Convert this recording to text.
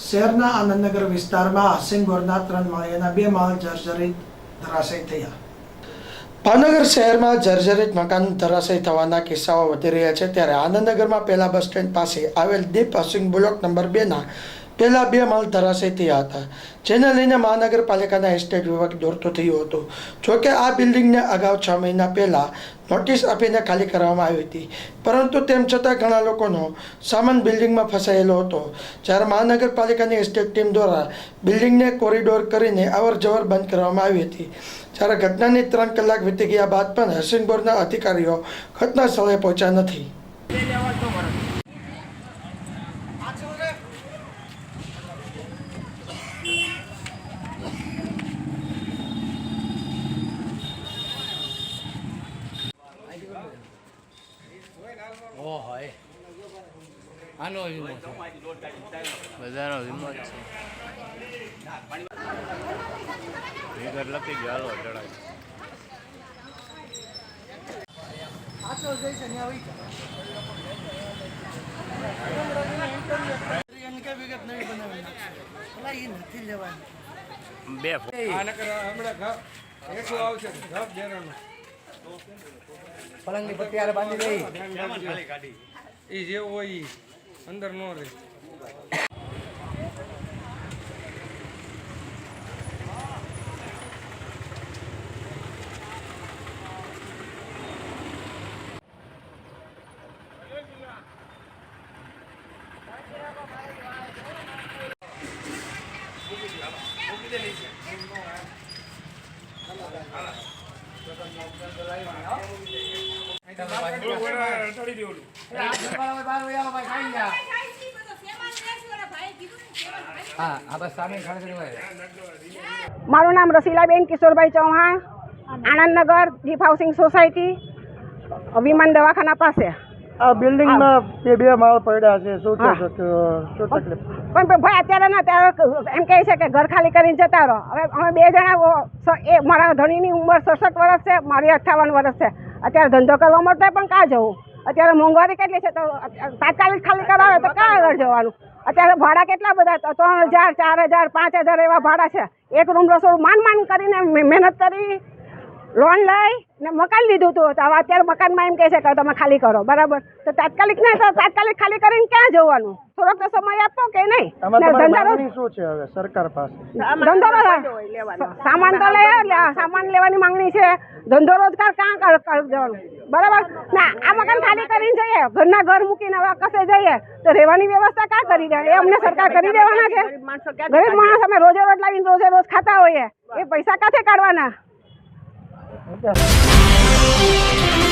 શહેરના આનંદનગર વિસ્તારમાં હાસિંગોરના ત્રણ માળિયાના બે માળ જર્જરિત ધરાશય થયા. ભાવનગર શહેરમાં જર્જરિત મકાન ધરાશય થવાના કિસ્સાઓ વધી રહ્યા છે. ત્યારે આનંદનગરમાં પહેલા બસ સ્ટેન્ડ પાસે આવેલ દીપ હાઉસિંગ બ્લોક નંબર બેના પહેલા બે માલ ધરાશય થયા. હતા જેને લઈને મહાનગરપાલિકાના એસ્ટેટ વિભાગ દોડતો થયો હતો. જોકે આ બિલ્ડિંગને અગાઉ છ મહિના પહેલાં નોટિસ આપીને ખાલી કરવામાં આવી હતી. પરંતુ તેમ છતાં ઘણા લોકોનો સામાન બિલ્ડિંગમાં ફસાયેલો હતો. જ્યારે મહાનગરપાલિકાની એસ્ટેટ ટીમ દ્વારા બિલ્ડિંગને કોરિડોર કરીને અવર જવર બંધ કરવામાં આવી હતી. જ્યારે ઘટનાની ત્રણ કલાક વીતી ગયા બાદ પણ હર્સિંગ બોર્ડના અધિકારીઓ ઘટના સ્થળે પહોંચ્યા નથી. ઓ હોય. આનો વીમો છે. બધાનો વીમો જ છે. ઘર લખી ગયો હાલો ચડાવી બે ફૂટ. આ નકર હમણાં આવશે પલંગની પટ્ટી હારે બાંધી દઈ એ જેવું હોય એ અંદર નો રહે ખાલી હોય મારું નામ રસીલાબેન કિશોરભાઈ ચૌહાણ આણંદનગર દીપ હાઉસિંગ સોસાયટી વિમાન દવાખાના પાસે. આ બિલ્ડિંગમાં બે બે માળ પડ્યા છે. શું કહેશો શું તકલીફ? પણ ભાઈ અત્યારે ના ત્યારે એમ કહે છે કે ઘર ખાલી કરીને જતા રહો. હવે અમે બે જણા એ મારા ધણીની ઉંમર સડસઠ વર્ષ છે મારી અઠ્ઠાવન વર્ષ છે. અત્યારે ધંધો કરવા માટે પણ કાં જવું? અત્યારે મોંઘવારી કેટલી છે? તો તાત્કાલિક ખાલી કરાવે તો કાં આગળ જવાનું? અત્યારે ભાડા કેટલા બધા? ત્રણ હજાર ચાર હજાર પાંચ હજાર એવા ભાડા છે. એક રૂમ રસોડું માંડ માંડ કરીને મહેનત કરી લોન લઈ ને મકાન લીધું હતું તો હવે અત્યારે મકાનમાં એમ કહે છે કે તમે ખાલી કરો. બરાબર? તો તાત્કાલિક ના તો તાત્કાલિક ખાલી કરીને ક્યાં જવાનું? થોડોક તો સમય આપો કે નહીં? ને શું છે હવે સરકાર પાસે? ધંધો રો- સામાન તો લે એટલે સામાન લેવાની માંગણી છે. ધંધો રોજગાર ક્યાં જવાનું બરાબર? ના આ મકાન ખાલી કરીને જઈએ. ઘરના ઘર મૂકીને હવે કશે જઈએ તો રહેવાની વ્યવસ્થા ક્યાં કરી દે એ અમને સરકાર કરી દેવાના છે. ગરીબ માણસ અમે રોજે રોજ લાવીને રોજે રોજ ખાતા હોઈએ. એ પૈસા ક્યાંથી કાઢવાના? Obrigado.